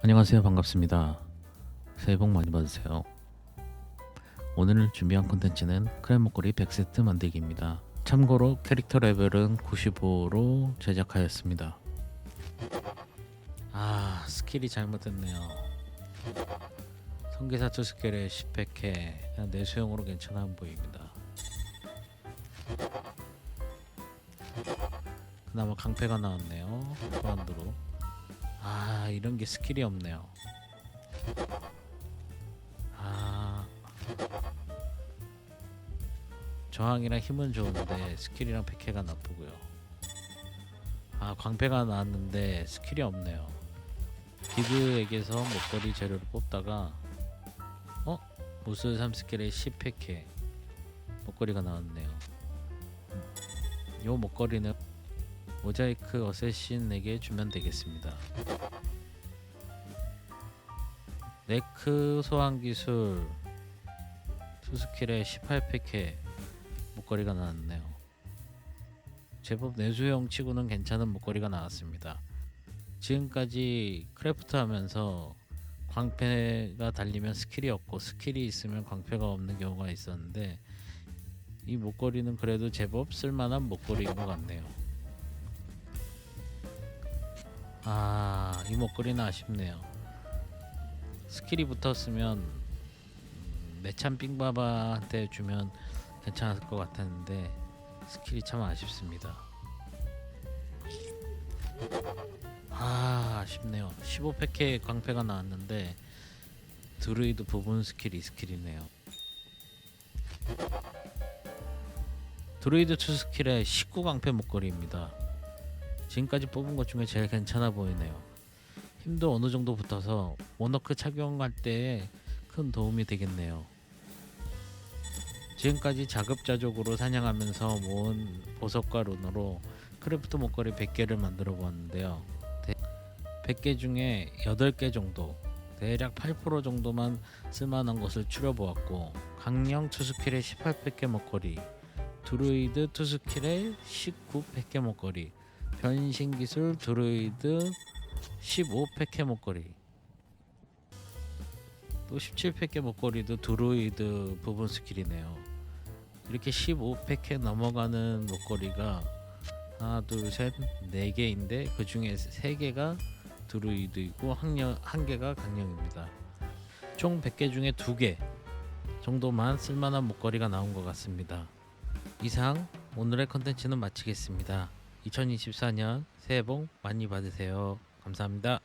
안녕하세요. 반갑습니다. 새해 복 많이 받으세요. 오늘 준비한 콘텐츠는 크랩 목걸이 100세트 만들기입니다. 참고로 캐릭터 레벨은 95로 제작하였습니다. 아, 스킬이 잘못됐네요. 성기사투 스킬에 10팩해 그냥 내수용으로 괜찮아 보입니다. 그나마 강패가 나왔네요. 소환드로. 아 이런 게 스킬이 없네요. 아 저항이랑 힘은 좋은데 스킬이랑 백해가 나쁘고요. 아 광패가 나왔는데 스킬이 없네요. 기드에게서 목걸이 재료를 뽑다가 어 무술 3스킬에 10팩해 목걸이가 나왔네요. 요 목걸이는 모자이크 어쌔신에게 주면 되겠습니다. 네크 소환 기술 투스킬에 18팩에 목걸이가 나왔네요. 제법 내수형 치고는 괜찮은 목걸이가 나왔습니다. 지금까지 크래프트 하면서 광패가 달리면 스킬이 없고 스킬이 있으면 광패가 없는 경우가 있었는데 이 목걸이는 그래도 제법 쓸만한 목걸이인 것 같네요. 아, 이 목걸이는 아쉽네요. 스킬이 붙었으면 음, 매참 빙바바한테 주면 괜찮을 것 같았는데 스킬이 참 아쉽습니다. 아, 아쉽네요. 15팩의 광패가 나왔는데 드루이드 부분 스킬이 스킬이네요. 드루이드 2 스킬의 19광패 목걸이입니다. 지금까지 뽑은 것 중에 제일 괜찮아 보이네요. 힘도 어느 정도 붙어서 모너크 착용할 때 큰 도움이 되겠네요. 지금까지 자급자족으로 사냥하면서 모은 보석과 룬으로 크래프트 목걸이 100개를 만들어 보았는데요. 100개 중에 8개 정도, 대략 8% 정도만 쓸만한 것을 추려보았고 강령 투스킬의 18팩개 목걸이, 드루이드 투스킬의 19팩개 목걸이, 변신 기술 드루이드 15팩의 목걸이. 또 17팩의 목걸이도 드루이드 부분 스킬이네요. 이렇게 15팩에 넘어가는 목걸이가 하나 둘셋네 개인데 그 중에 세 개가 드루이드이고 한, 여- 한 개가 강령입니다. 총 100개 중에 2개 정도만 쓸만한 목걸이가 나온 것 같습니다. 이상 오늘의 컨텐츠는 마치겠습니다 2024년 새해 복 많이 받으세요. 감사합니다.